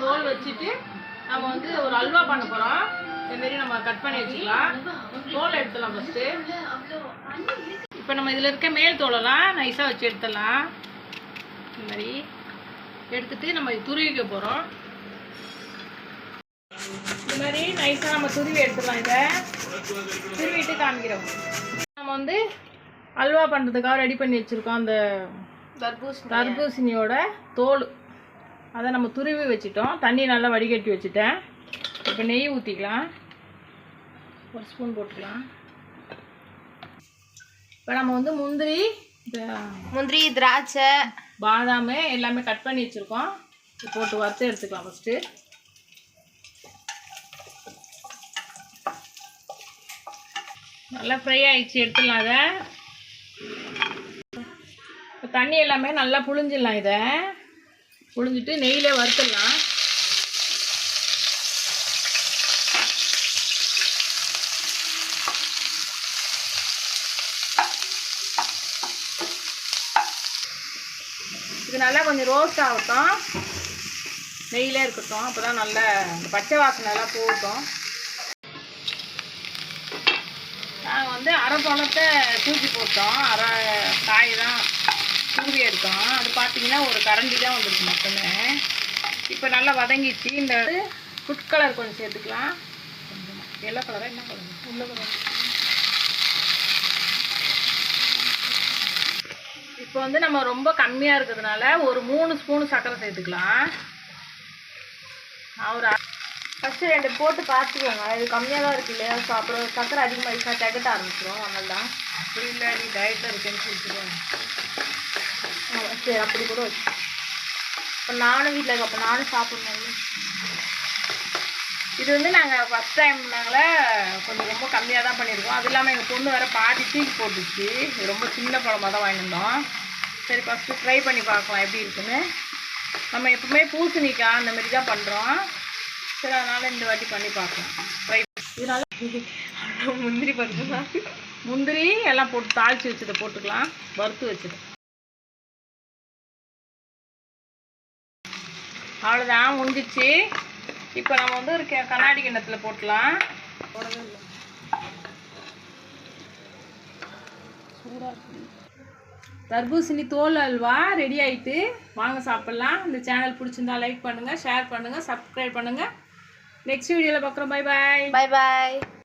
தோல் வச்சுட்டு நம்ம வந்து ஒரு அல்வா பண்ண போகிறோம் இதுமாரி நம்ம கட் பண்ணி வச்சுக்கலாம். தோலை எடுத்துடலாம் ஃபஸ்ட்டு இப்போ நம்ம இதில் இருக்க மேல் தோலெல்லாம் நைஸாக வச்சு எடுத்துடலாம். இந்த மாதிரி எடுத்துட்டு நம்ம துருவிக்க போகிறோம் இந்த மாதிரி நைஸாக நம்ம துருவி எடுத்துடலாம் இதை. துருவிட்டு காமிக்கிறோம். நம்ம வந்து அல்வா பண்ணுறதுக்காக ரெடி பண்ணி வச்சுருக்கோம் அந்த தர்பூசணி தர்பூசணியோட தோல். அதை நம்ம துருவி வச்சுட்டோம். தண்ணி நல்லா வடிகட்டி வச்சுட்டேன். இப்போ நெய் ஊற்றிக்கலாம் ஒரு ஸ்பூன் போட்டுக்கலாம். இப்போ நம்ம வந்து முந்திரி முந்திரி திராட்சை. பாதாம் எல்லாமே கட் பண்ணி வச்சுருக்கோம். போட்டு வறுத்து எடுத்துக்கலாம் ஃபஸ்ட்டு நல்லா ஃப்ரை ஆகிடுச்சு எடுத்துடலாம் அதை இப்போ தண்ணி எல்லாமே நல்லா புழிஞ்சிடலாம் இதை. புழிஞ்சிட்டு நெய்யிலே வறுத்துடலாம். இது நல்லா கொஞ்சம் ரோஸ்ட் ஆகட்டும். நெய்யிலே இருக்கட்டும். அப்போ தான் நல்ல பச்சை வாசனை எல்லாம் போகட்டும். நாங்கள் வந்து அரை பழத்தை தூக்கி போட்டோம். அரை காய் தான். தூவி அது பார்த்தீங்கன்னா ஒரு கரண்டி தான் வந்துருக்கு மட்டுமே. இப்போ நல்லா வதங்கிச்சு இந்த ஃபுட் கலர் கொஞ்சம் சேர்த்துக்கலாம். கொஞ்சமாக எல்லோ கலராக என்ன கலர் உள்ள கலர் இப்போ வந்து நம்ம ரொம்ப கம்மியாக இருக்கிறதுனால ஒரு மூணு ஸ்பூன் சர்க்கரை சேர்த்துக்கலாம். அவர் ஒரு ஃபஸ்ட்டு ரெண்டு போட்டு பார்த்துக்கோங்க. இது கம்மியாக தான் இருக்கு இல்லையா? ஸோ அப்புறம் சக்கரை அதிகமாகிடுச்சா திகட்ட ஆரம்பிச்சிடும் அதனால தான். அப்படி இல்லை நீ டயட்டில் இருக்கேன்னு சொல்லிட்டு சரி அப்படி கூட வச்சு. இப்போ நானும் வீட்டில் இருக்க அப்போ நானும் சாப்பிடணும். இது வந்து நாங்கள் ஃபஸ்ட் டைம் நாங்கள் கொஞ்சம் ரொம்ப கம்மியாக தான் பண்ணியிருக்கோம். அது இல்லாமல் எங்கள் பொண்ணு வேறு பாதி தூக்கி போட்டுச்சு. ரொம்ப சின்ன பழமாக தான் வாங்கியிருந்தோம். சரி ஃபஸ்ட்டு ட்ரை பண்ணி பார்க்கலாம் எப்படி இருக்குன்னு. நம்ம எப்பவுமே பூசணிக்காய் அந்த மாதிரி தான் பண்ணுறோம் சரி அதனால் இந்த வாட்டி பண்ணி பார்க்கலாம். ட்ரை இதனால முந்திரி பருப்பு முந்திரி எல்லாம் போட்டு தாளித்து வச்சதை போட்டுக்கலாம். வறுத்து வச்சது அவ்வளோதான் முடிஞ்சிச்சு. இப்போ நம்ம வந்து ஒரு கண்ணாடி கிண்ணத்தில் போட்டலாம். தர்பூசணி தோல் அல்வா ரெடி ஆகிட்டு வாங்க சாப்பிட்லாம். இந்த சேனல் பிடிச்சிருந்தா லைக் பண்ணுங்கள் ஷேர் பண்ணுங்கள் சப்ஸ்கிரைப் பண்ணுங்கள் நெக்ஸ்ட் வீடியோவில் பார்க்குறோம் பை பாய் பாய் பாய்